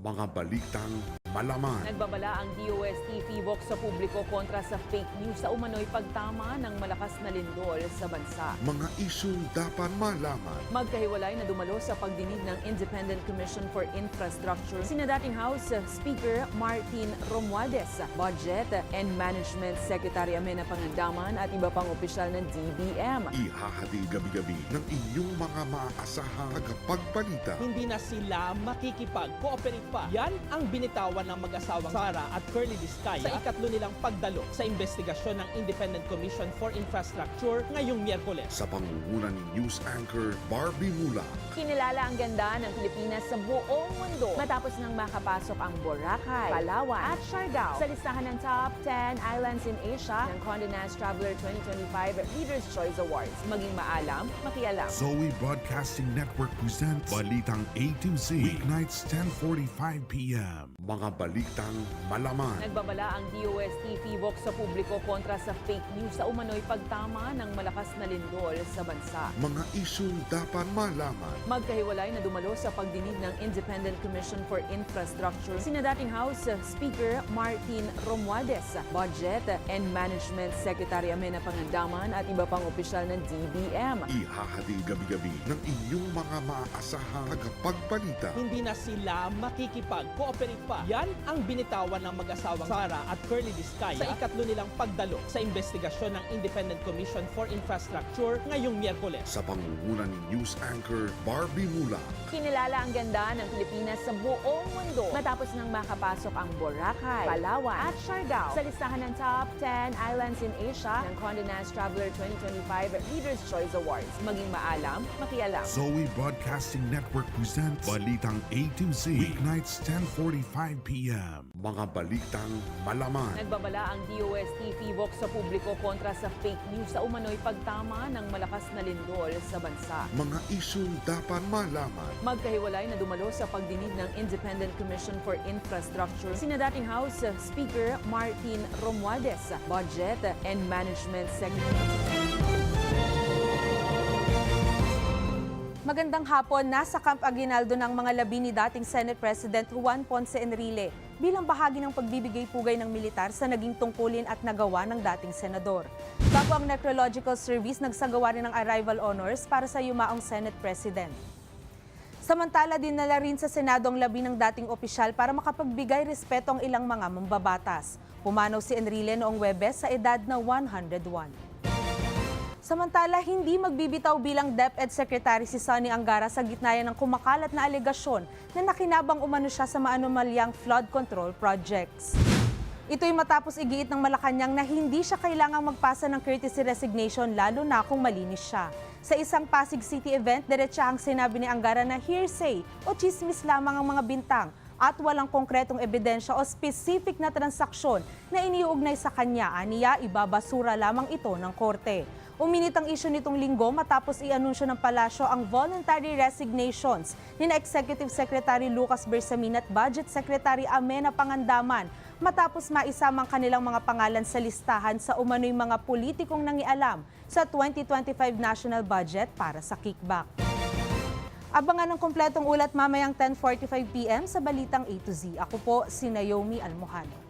Mga balitang malaman. Nagbabala ang DOST Vox sa publiko kontra sa fake news sa umano'y pagtama ng malakas na lindol sa bansa. Mga isyong dapat malaman. Magkahiwalay na dumalo sa pagdinig ng Independent Commission for Infrastructure sina dating House Speaker Martin Romualdez, Budget and Management Secretary Amena Pangandaman at iba pang opisyal ng DBM. Ihahati gabi-gabi ng inyong mga maaasahang tagapagbalita. hindi na sila makikipag-cooperate pa. Yan ang binitawan ng mag-asawang Sara at Curly Discaya sa ikatlo nilang pagdalo sa investigasyon ng Independent Commission for Infrastructure ngayong Miyerkules. Sa pangunguna ni News Anchor Barbie Mula. Kinilala ang ganda ng Pilipinas sa buong mundo matapos nang makapasok ang Boracay, Palawan at Siargao sa listahan ng top 10 islands in Asia ng Condé Nast Traveler 2025 Leaders' Choice Awards. Maging maalam, makialam. Zoe Broadcasting Network presents Balitang A to Z. Weeknights 10.45pm. Mga balitang malaman. Nagbabala ang DOST Vox sa publiko kontra sa fake news sa umano'y pagtama ng malakas na lindol sa bansa. Mga isyong dapat malaman. Magkahiwalay na dumalo sa pagdinig ng Independent Commission for Infrastructure sina dating House Speaker Martin Romualdez, Budget and Management Secretary Amena Pangandaman at iba pang opisyal ng DBM. Ihahati gabi-gabi ng inyong mga maaasahang tagapagbalita. Hindi na sila makikipag-cooperate pa. Yan ang binitawan ng mag-asawang Sara at Curly Discaya sa ikatlo nilang pagdalo sa investigasyon ng Independent Commission for Infrastructure ngayong Miyerkules. Sa pangunguna ni News Anchor Barbie Mula. Kinilala ang ganda ng Pilipinas sa buong mundo matapos nang makapasok ang Boracay, Palawan at Siargao sa listahan ng top 10 islands in Asia ng Condé Nast Traveler 2025 Leaders' Choice Awards. Maging maalam, makialam. Zoe Broadcasting Network presents Balitang A to Z. Weeknights 10.45pm. Mga balitang malaman. Nagbabala ang DOST Vox sa publiko kontra sa fake news sa umano'y pagtama ng malakas na lindol sa bansa. Mga isyong dapat malaman. Magkahiwalay na dumalo sa pagdinig ng Independent Commission for Infrastructure sina dating House Speaker Martin Romualdez, Budget and Management Secretary. Magandang hapon, nasa Camp Aguinaldo ng mga labi ni dating Senate President Juan Ponce Enrile bilang bahagi ng pagbibigay pugay ng militar sa naging tungkulin at nagawa ng dating senador. Bago ang Necrological Service, nagsagawa rin ng arrival honors para sa yumaong Senate President. Samantala, dinala rin sa Senado ang labi ng dating opisyal para makapagbigay respeto ang ilang mga mambabatas. Pumanaw si Enrile noong Webes sa edad na 101. Samantala, hindi magbibitaw bilang DepEd Secretary si Sonny Angara sa gitna ng kumakalat na alegasyon na nakinabang umano siya sa maanumalyang flood control projects. Ito'y matapos igiit ng Malacanang na hindi siya kailangang magpasa ng courtesy resignation lalo na kung malinis siya. Sa isang Pasig City event, diretsahang sinabi ni Angara na hearsay o chismis lamang ang mga bintang at walang konkretong ebidensya o specific na transaksyon na iniuugnay sa kanya. Aniya, ibabasura lamang ito ng korte. Uminit ang isyu nitong linggo matapos i-anunsyo ng palasyo ang voluntary resignations ni Executive Secretary Lucas Bersamin at Budget Secretary Amena Pangandaman matapos maisamang kanilang mga pangalan sa listahan sa umano'y mga politikong nangialam sa 2025 national budget para sa kickback. Abangan ang kompletong ulat mamayang 10.45pm sa Balitang A to Z. Ako po si Naomi Almohano.